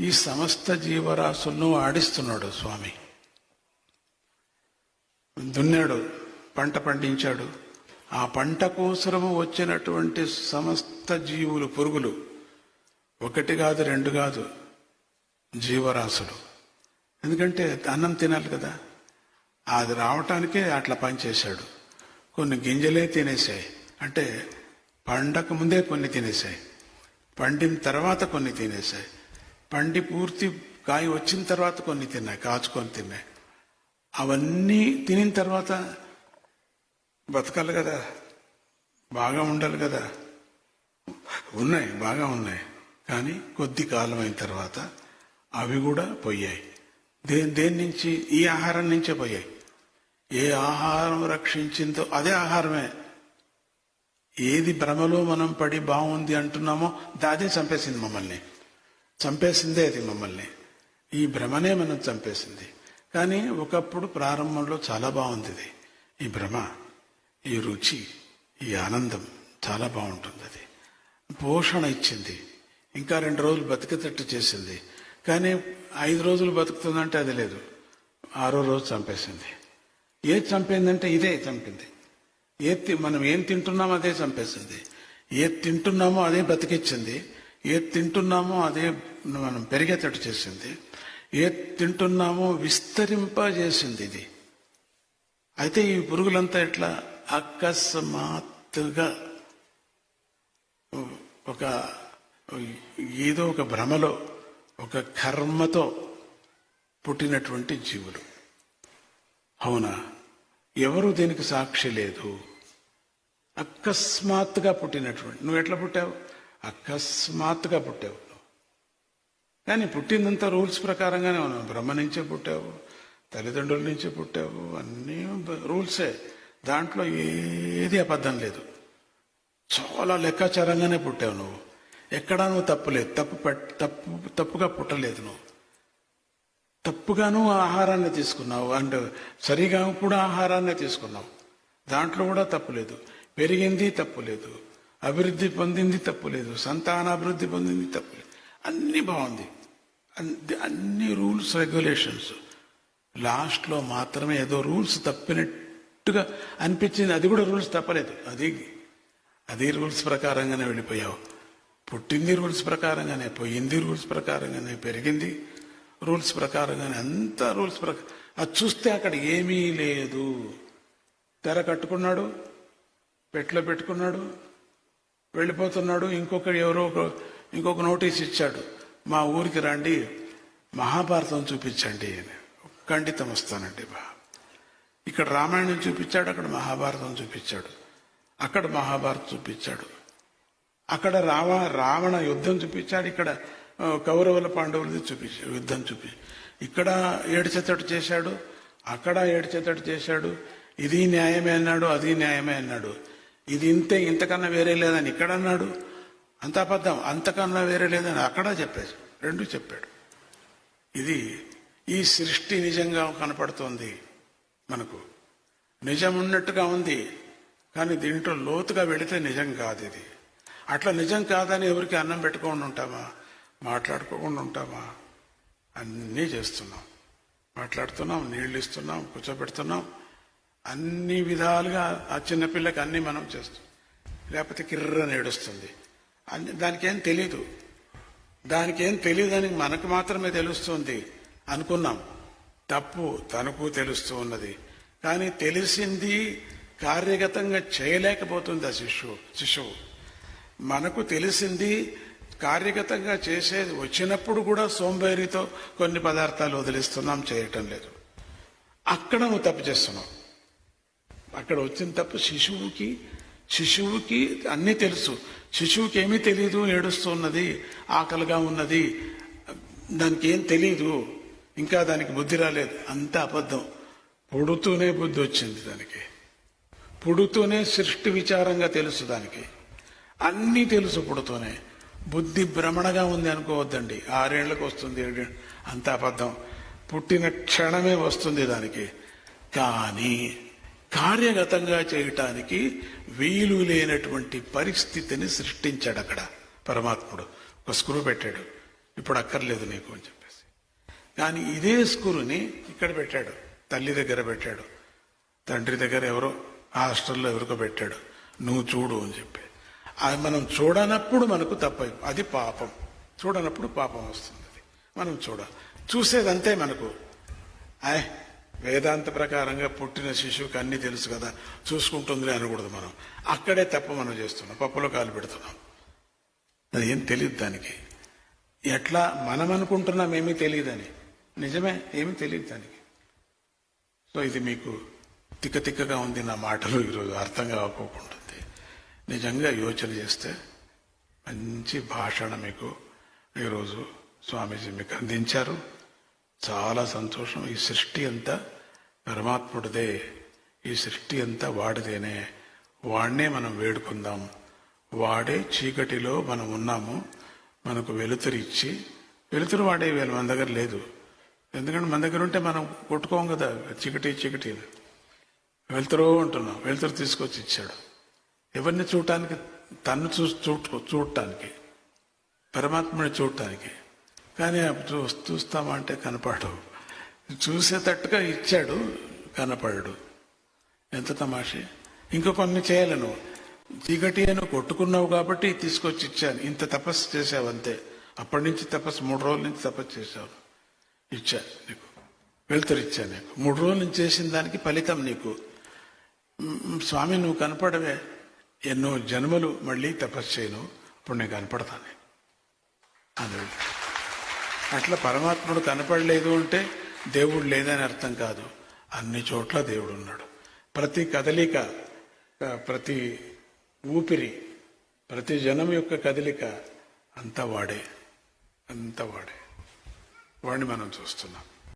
ఈ సమస్త జీవరాశులను ఆడిస్తున్నాడు స్వామి. దున్నాడు పంట పండించాడు. ఆ పంట కోసరము వచ్చినటువంటి సమస్త జీవులు పురుగులు ఒకటి కాదు రెండు కాదు జీవరాశులు. ఎందుకంటే అన్నం తినాలి కదా. అది రావటానికే అట్లా పనిచేశాడు కొన్ని గింజలే తినేసాయి అంటే పండక ముందే కొన్ని తినేసాయి పండిన తర్వాత కొన్ని తినేసాయి పండి పూర్తి కాయ వచ్చిన తర్వాత కొన్ని తిన్నాయి కాచుకొని తిన్నాయి. అవన్నీ తినిన తర్వాత బతకాలి కదా బాగా ఉండాలి కదా. ఉన్నాయి బాగా ఉన్నాయి. కానీ కొద్ది కాలం అయిన తర్వాత అవి కూడా పోయాయి. దేని దేని నుంచి? ఈ ఆహారం నుంచే పోయాయి. ఏ ఆహారం రక్షించిందో అదే ఆహారమే. ఏది భ్రమలో మనం పడి బాగుంది అంటున్నామో దాదే చంపేసింది మమ్మల్ని. చంపేసిందే అది మమ్మల్ని. ఈ భ్రమనే మనం చంపేసింది. కానీ ఒకప్పుడు ప్రారంభంలో చాలా బాగుంది ఇది. ఈ భ్రమ ఈ రుచి ఈ ఆనందం చాలా బాగుంటుంది అది. పోషణ ఇచ్చింది. ఇంకా రెండు రోజులు బతికేటట్టు చేసింది. కానీ ఐదు రోజులు బతుకుతుందంటే అది లేదు. ఆరో రోజు చంపేసింది. ఏది చంపిందంటే ఇదే చంపింది. ఏది తి- మనం ఏం తింటున్నామో అదే చంపేసింది. ఏది తింటున్నామో అదే బతికిచ్చింది. ఏది తింటున్నామో అదే మనం పెరిగేటట్టు చేసింది. ఏది తింటున్నామో విస్తరింపజేసింది ఇది. అయితే ఈ పురుగులంతా ఎట్లా? అకస్మాత్తుగా ఒక ఏదో ఒక భ్రమలో ఒక కర్మతో పుట్టినటువంటి జీవులు. అవునా? ఎవరు దీనికి సాక్షి లేదు? అకస్మాత్తుగా పుట్టినటువంటి నువ్వు ఎట్లా పుట్టావు? అకస్మాత్తుగా పుట్టావు. కానీ పుట్టిందంతా రూల్స్ ప్రకారంగానే ఉన్నావు. బ్రహ్మ నుంచే పుట్టావు తల్లిదండ్రుల నుంచే పుట్టావు అన్నీ రూల్సే. దాంట్లో ఏది అబద్ధం లేదు. చాలా లెక్కాచారంగానే పుట్టావు నువ్వు. ఎక్కడా నువ్వు తప్పులేదు తప్పు తప్పు తప్పుగా పుట్టలేదు నువ్వు. తప్పుగాను ఆహారాన్ని తీసుకున్నావు. అండ్ సరిగా కూడా ఆహారాన్ని తీసుకున్నావు. దాంట్లో కూడా తప్పులేదు పెరిగింది తప్పులేదు అభివృద్ధి పొందింది తప్పులేదు సంతానాభివృద్ధి పొందింది తప్పులేదు అన్ని బాగుంది. అన్ని- అన్ని రూల్స్ రెగ్యులేషన్స్. లాస్ట్లో మాత్రమే ఏదో రూల్స్ తప్పినట్టుగా అనిపించింది. అది కూడా రూల్స్ తప్పలేదు. అది అది రూల్స్ ప్రకారంగానే వెళ్ళిపోయావు. పుట్టింది రూల్స్ ప్రకారంగానే పోయింది రూల్స్ ప్రకారంగానే పెరిగింది రూల్స్ ప్రకారంగానే అంతా రూల్స్ ప్రకారం అది చూస్తే అక్కడ ఏమీ లేదు. తెర కట్టుకున్నాడు పెట్లో పెట్టుకున్నాడు వెళ్ళిపోతున్నాడు. ఇంకొక ఎవరో ఒక- ఇంకొక నోటీస్ ఇచ్చాడు. మా ఊరికి రండి మహాభారతం చూపించండి అని. ఖండితం వస్తానండి బా. ఇక్కడ రామాయణం చూపించాడు అక్కడ మహాభారతం చూపించాడు. అక్కడ మహాభారతం చూపించాడు. అక్కడ రావ రావణ యుద్ధం చూపించాడు. ఇక్కడ కౌరవుల పాండవులది చూపించాడు యుద్ధం చూపి ఇక్కడ ఏడ్చేతట్టు చేశాడు. అక్కడ ఏడ్చేతట్టు చేశాడు. ఇది న్యాయమే అన్నాడు అది న్యాయమే అన్నాడు. ఇది ఇంతే ఇంతకన్నా వేరే లేదని ఇక్కడ అన్నాడు అంత అబద్ధం అంతకన్నా వేరే లేదని అక్కడ చెప్పాడు రెండు చెప్పాడు. ఇది ఈ సృష్టి నిజంగా కనపడుతోంది మనకు. నిజం ఉన్నట్టుగా ఉంది కానీ దీంట్లో లోతుగా వెళితే నిజం కాదు ఇది. అట్లా నిజం కాదని ఎవరికి అన్నం పెట్టుకోకుండా ఉంటామా? మాట్లాడుకోకుండా ఉంటామా? అన్నీ చేస్తున్నాం. మాట్లాడుతున్నాం నీళ్ళు ఇస్తున్నాం కూర్చోబెడుతున్నాం. అన్ని విధాలుగా ఆ చిన్నపిల్లకి అన్ని మనం చేస్తాం. లేకపోతే కిర్ర నేడుస్తుంది అన్ని దానికేం తెలీదు. దానికేం తెలియదని మనకు మాత్రమే తెలుస్తుంది అనుకున్నాం. తప్పు తనకు తెలుస్తూ ఉన్నది. కానీ తెలిసింది కార్యగతంగా చేయలేకపోతుంది ఆ శిష్యువు శిశువు. మనకు తెలిసింది కార్యగతంగా చేసేది వచ్చినప్పుడు కూడా సోంబేరితో కొన్ని పదార్థాలు వదిలిస్తున్నాం చేయటం లేదు. అక్కడ నువ్వు తప్పు చేస్తున్నావు. అక్కడ వచ్చిన తప్ప శిశువుకి శిశువుకి అన్నీ తెలుసు. శిశువుకి ఏమీ తెలియదు ఏడుస్తున్నది ఆకలిగా ఉన్నది. దానికి ఏం తెలియదు ఇంకా దానికి బుద్ధి రాలేదు. అంత అబద్ధం. పుడుతూనే బుద్ధి వచ్చింది దానికి. పుడుతూనే సృష్టి విచారంగా తెలుసు దానికి. అన్నీ తెలుసు పుడుతూనే. బుద్ధి భ్రమణగా ఉంది అనుకోవద్దండి. ఆరేళ్ళకు వస్తుంది ఏడు అంత అబద్ధం. పుట్టిన క్షణమే వస్తుంది దానికి. కానీ కార్యగతంగా చేయటానికి వీలు లేనటువంటి పరిస్థితిని సృష్టించాడు అక్కడ పరమాత్ముడు. ఒక స్క్రూ పెట్టాడు. ఇప్పుడు అక్కర్లేదు నీకు అని చెప్పేసి. కానీ ఇదే స్క్రూని ఇక్కడ పెట్టాడు. తల్లి దగ్గర పెట్టాడు. తండ్రి దగ్గర ఎవరో హాస్టల్లో ఎవరికో పెట్టాడు. నువ్వు చూడు అని చెప్పి. అది మనం చూడనప్పుడు మనకు తప్ప అది పాపం. చూడనప్పుడు పాపం వస్తుంది మనం చూడ చూసేదంతే మనకు. ఆయ్ వేదాంత ప్రకారంగా పుట్టిన శిశువుకి అన్ని తెలుసు కదా చూసుకుంటుంది అనకూడదు మనం. అక్కడే తప్ప మనం చేస్తున్నాం. పప్పులో కాలు పెడుతున్నాం. అది ఏం తెలియదు దానికి. ఎట్లా మనం అనుకుంటున్నాం ఏమీ తెలియదని నిజమే? ఏమీ తెలియదు దానికి. సో ఇది మీకు తిక్క తిక్కగా ఉంది నా మాటలు ఈరోజు. అర్థం కాకపోకుంటుంది. నిజంగా యోచన చేస్తే మంచి భాషణ మీకు ఈరోజు స్వామీజీ మీకు అందించారు. చాలా సంతోషం. ఈ సృష్టి అంతా పరమాత్ముడిదే. ఈ సృష్టి అంతా వాడిదేనే. వాడినే మనం వేడుకుందాం. వాడే చీకటిలో మనం ఉన్నాము. మనకు వెలుతురు ఇచ్చి వెలుతురు వాడే వేలు మన దగ్గర లేదు. ఎందుకంటే మన దగ్గర ఉంటే మనం కొట్టుకోం కదా చీకటి చీకటి వెలుతురు ఉంటున్నాం వెలుతురు తీసుకొచ్చి ఇచ్చాడు. ఎవరిని చూడటానికి? తన్ను చూ చూడటానికి. పరమాత్మని చూడటానికి. కానీ అప్పుడు చూ కనపడవు. చూసేటట్టుగా ఇచ్చాడు కనపడడు. ఎంత తమాషే? ఇంకో కొన్ని చేయలేను. చీకటి అని కొట్టుకున్నావు కాబట్టి తీసుకొచ్చి ఇచ్చాను. ఇంత తపస్సు చేసావు అంతే. అప్పటి నుంచి తపస్సు మూడు రోజుల నుంచి తపస్సు చేశావు. ఇచ్చా నీకు. వెళ్తురు ఇచ్చా నీకు. మూడు రోజుల నుంచి చేసిన దానికి ఫలితం నీకు. స్వామి నువ్వు కనపడవే. ఎన్నో జన్మలు మళ్ళీ తపస్సు చేయను. ఇప్పుడు నేను కనపడతాను. అని అట్లా పరమాత్ముడు కనపడలేదు అంటే దేవుడు లేదని అర్థం కాదు. అన్ని చోట్ల దేవుడు ఉన్నాడు ప్రతి కదలిక ప్రతి ఊపిరి ప్రతి జనం యొక్క కదలిక అంతా వాడే అంతా వాడే. వాడిని మనం చూస్తున్నాం.